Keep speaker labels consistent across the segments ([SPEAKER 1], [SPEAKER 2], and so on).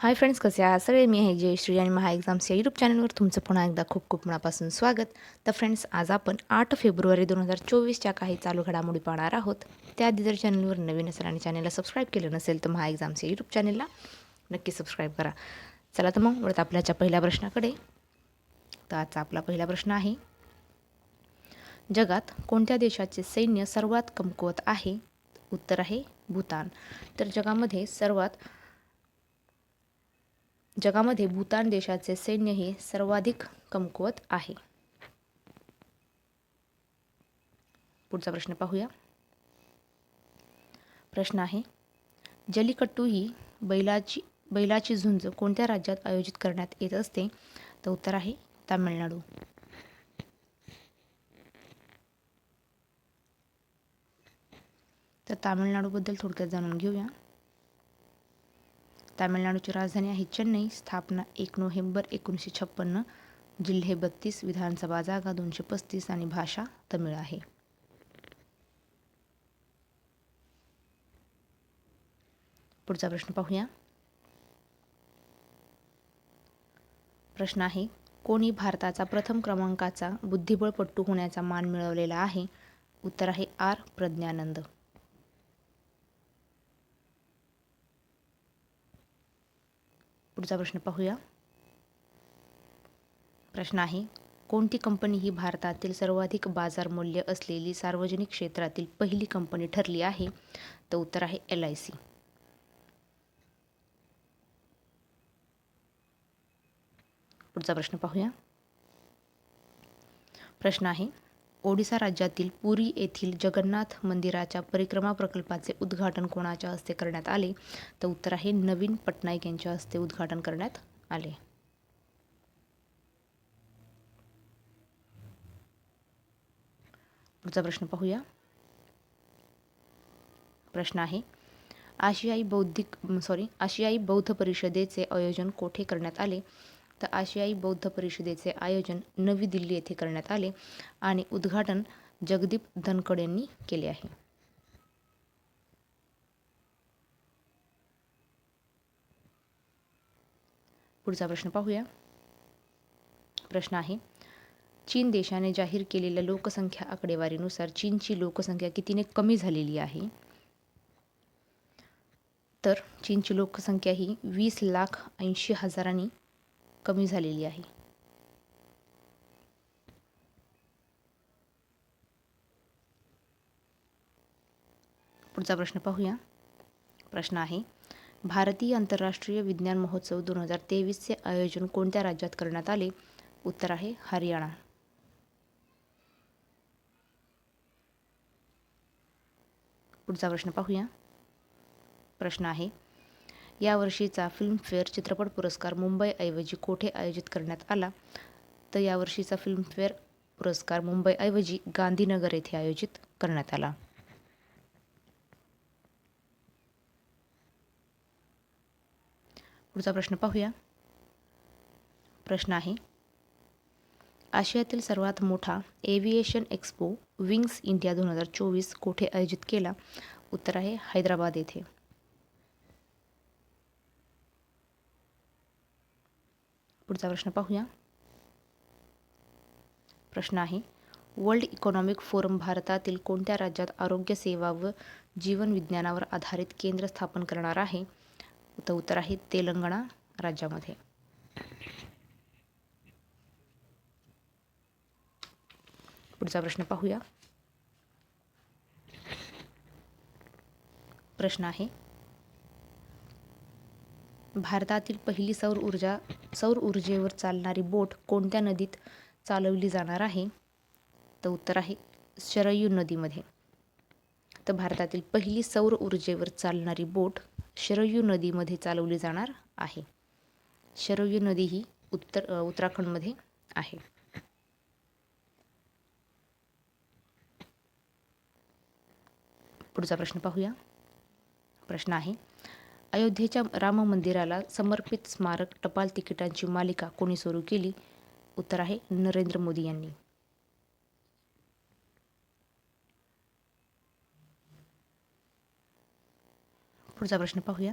[SPEAKER 1] Hi friends कसे आहात? सगळे मी आहे जयश्री आणि महा एक्झाम्स या यूट्यूब चॅनलवर तुमचं पुन्हा एकदा खूप खूप मनापासून स्वागत. तर फ्रेंड्स आज आपण आठ फेब्रुवारी दोन हजार चोवीसच्या काही चालू घडामोडी पाहणार आहोत. त्याआधी जर चॅनलवर नवीन असेल आणि चॅनलला सबस्क्राईब केलं नसेल तर महा एक्झाम्स या यूट्यूब चॅनलला नक्की सबस्क्राईब करा. चला तर मग वळत आपल्याच्या पहिल्या प्रश्नाकडे. तर आजचा आपला पहिला प्रश्न आहे जगात कोणत्या देशाचे सैन्य सर्वात कमकुवत आहे? उत्तर आहे भूतान. तर जगामध्ये सर्वात जगामध्ये भूतान देशाचे सैन्य हे सर्वाधिक कमकुवत आहे. पुढचा प्रश्न पाहूया. प्रश्न आहे जलीकट्टू ही बैलाची बैलाची झुंज कोणत्या राज्यात आयोजित करण्यात येत असते? तर उत्तर आहे तामिळनाडू. तर तामिळनाडूबद्दल थोडक्यात जाणून घेऊया. तामिळनाडूची राजधानी आहे चेन्नई. स्थापना एक नोव्हेंबर एकोणीसशे छप्पन्न. जिल्हे बत्तीस विधानसभा जागा दोनशे पस्तीस आणि भाषा तमिळ आहे. पुढचा प्रश्न पाहूया. प्रश्न आहे कोणी भारताचा प्रथम क्रमांकाचा बुद्धिबळपट्टू होण्याचा मान मिळवलेला आहे? उत्तर आहे आर. प्रज्ञानंद. पुढचा प्रश्न पाहूया. प्रश्न आहे कोणती कंपनी ही भारतातील सर्वाधिक बाजार मूल्य असलेली सार्वजनिक क्षेत्रातील पहिली कंपनी ठरली आहे? तर उत्तर आहे एल आय सी पुढचा प्रश्न पाहूया. प्रश्न आहे ओडिसा राज्यातील पुरी येथील जगन्नाथ मंदिराच्या परिक्रमा प्रकल्पाचे उद्घाटन कोणाच्या हस्ते करण्यात आले? तर उत्तर आहे नवीन पटनाईक यांच्या हस्ते उद्घाटन करण्यात आले. पुढचा प्रश्न पाहूया. प्रश्न आहे आशियाई बौद्धिक सॉरी आशियाई बौद्ध परिषदेचे आयोजन कोठे करण्यात आले? तर आशियाई बौद्ध परिषदेचे आयोजन नवी दिल्ली येथे करण्यात आले आणि उद्घाटन जगदीप धनकड यांनी केले आहे. पुढचा प्रश्न पाहूया. प्रश्न आहे चीन देशाने जाहीर केलेल्या लोकसंख्या आकडेवारीनुसार चीनची लोकसंख्या कितीने कमी झालेली आहे? तर चीनची लोकसंख्या ही वीस लाख ऐंशी हजारांनी कमी झालेली आहे. पुढचा प्रश्न पाहूया. प्रश्न आहे भारतीय आंतरराष्ट्रीय विज्ञान महोत्सव दोन हजार तेवीसचे आयोजन कोणत्या राज्यात करण्यात आले? उत्तर आहे हरियाणा. पुढचा प्रश्न पाहूया. प्रश्न आहे यावर्षीचा फिल्मफेअर चित्रपट पुरस्कार मुंबईऐवजी कोठे आयोजित करण्यात आला? तर यावर्षीचा फिल्मफेअर पुरस्कार मुंबईऐवजी गांधीनगर येथे आयोजित करण्यात आला. पुढचा प्रश्न पाहूया. प्रश्न आहे आशियातील सर्वात मोठा एव्हिएशन एक्स्पो विंग्स इंडिया दोन हजार चोवीस कोठे आयोजित केला? उत्तर आहे हैदराबाद येथे. पुढचा प्रश्न पाहूया. प्रश्न आहे वर्ल्ड इकॉनॉमिक फोरम भारतातील कोणत्या राज्यात आरोग्य सेवा व जीवन विज्ञानावर आधारित केंद्र स्थापन करणार आहे? तर उत्तर आहे तेलंगणा राज्यामध्ये. पुढचा प्रश्न पाहूया. प्रश्न आहे भारतातील पहिली सौर ऊर्जा सौर ऊर्जेवर चालणारी बोट कोणत्या नदीत चालवली जाणार आहे? तर उत्तर आहे शरयू नदीमध्ये. तर भारतातील पहिली सौर ऊर्जेवर चालणारी बोट शरयू नदीमध्ये चालवली जाणार आहे. शरयू नदी ही उत्तर उत्तराखंडमध्ये आहे. पुढचा प्रश्न पाहूया. प्रश्न आहे अयोध्येच्या राम मंदिराला समर्पित स्मारक टपाल तिकिटांची मालिका कोणी सुरू केली? उत्तर आहे नरेंद्र मोदी यांनी. पुढचा प्रश्न पाहूया.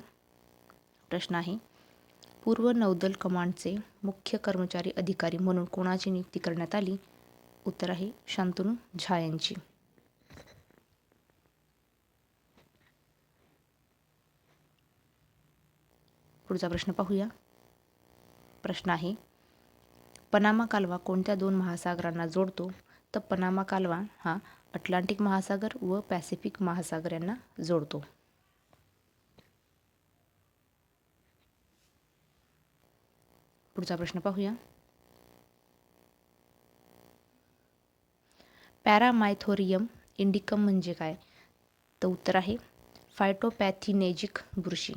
[SPEAKER 1] प्रश्न आहे पूर्व नौदल कमांडचे मुख्य कर्मचारी अधिकारी म्हणून कोणाची नियुक्ती करण्यात आली? उत्तर आहे शांतनू झा यांची. पुढचा प्रश्न पाहूया. प्रश्न आहे पनामा कालवा कोणत्या दोन महासागरांना जोडतो? तर पनामा कालवा हा अटलांटिक महासागर व पॅसिफिक महासागर यांना जोडतो. पुढचा प्रश्न पाहूया. पॅरामायथोरियम इंडिकम म्हणजे काय? तर उत्तर आहे फायटोपॅथिनेजिक बुरशी.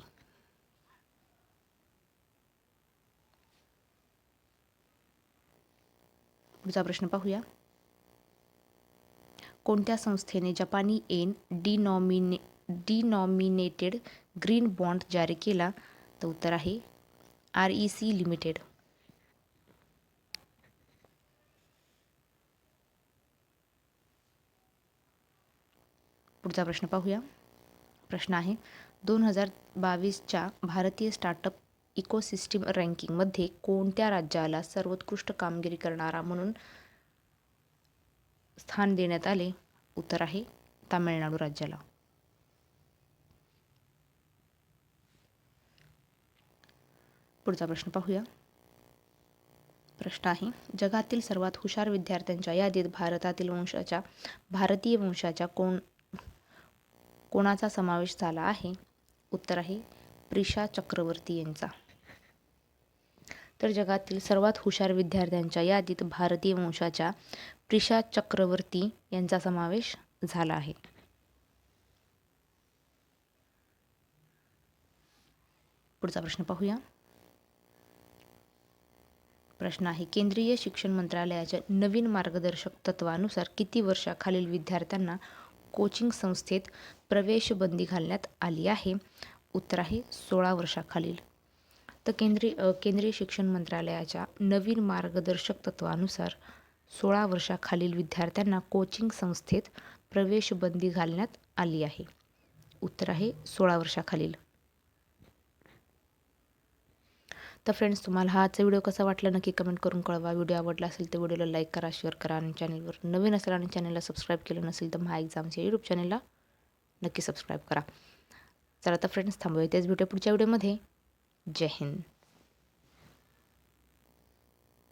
[SPEAKER 1] पुढचा प्रश्न पाहूया. कोणत्या संस्थेने जपानी yen denomina denominated green bond जारी केला? तर उत्तर आहे आर ई सी लिमिटेड. पुढचा प्रश्न पाहूया. प्रश्न आहे दोन हजार बावीसच्या भारतीय स्टार्टअप इकोसिस्टीम रँकिंगमध्ये कोणत्या राज्याला सर्वोत्कृष्ट कामगिरी करणारा म्हणून स्थान देण्यात आले? उत्तर आहे तामिळनाडू राज्याला. पुढचा प्रश्न पाहूया. प्रश्न आहे जगातील सर्वात हुशार विद्यार्थ्यांच्या यादीत भारतातील वंशाच्या भारतीय वंशाच्या कोण कोणाचा समावेश झाला आहे? उत्तर आहे प्रिशा चक्रवर्ती यांचा. तर जगातील सर्वात हुशार विद्यार्थ्यांच्या यादीत भारतीय वंशाच्या प्रिशा चक्रवर्ती यांचा समावेश झाला आहे. पुढचा प्रश्न पाहूया. प्रश्न आहे केंद्रीय शिक्षण मंत्रालयाच्या नवीन मार्गदर्शक तत्वानुसार किती वर्षाखालील विद्यार्थ्यांना कोचिंग संस्थेत प्रवेश बंदी घालण्यात आली आहे? उत्तर आहे सोळा वर्षाखालील. तर केंद्रीय केंद्रीय शिक्षण मंत्रालयाच्या नवीन मार्गदर्शक तत्वानुसार सोळा वर्षाखालील विद्यार्थ्यांना कोचिंग संस्थेत प्रवेश बंदी घालण्यात आली आहे. उत्तर आहे सोळा वर्षाखालील. तर फ्रेंड्स तुम्हाला हा आजचा व्हिडिओ कसा वाटला? नक्की कमेंट करून कळवा. व्हिडिओ आवडला असेल तर व्हिडिओला लाईक करा शेअर करा आणि चॅनलवर नवीन असेल आणि चॅनलला सबस्क्राईब केलं नसेल तर महा एक्झामच्या यूट्यूब चॅनलला नक्की सबस्क्राईब करा. चला तर फ्रेंड्स थांबूया तेच भेटूया पुढच्या व्हिडिओमध्ये Jehin.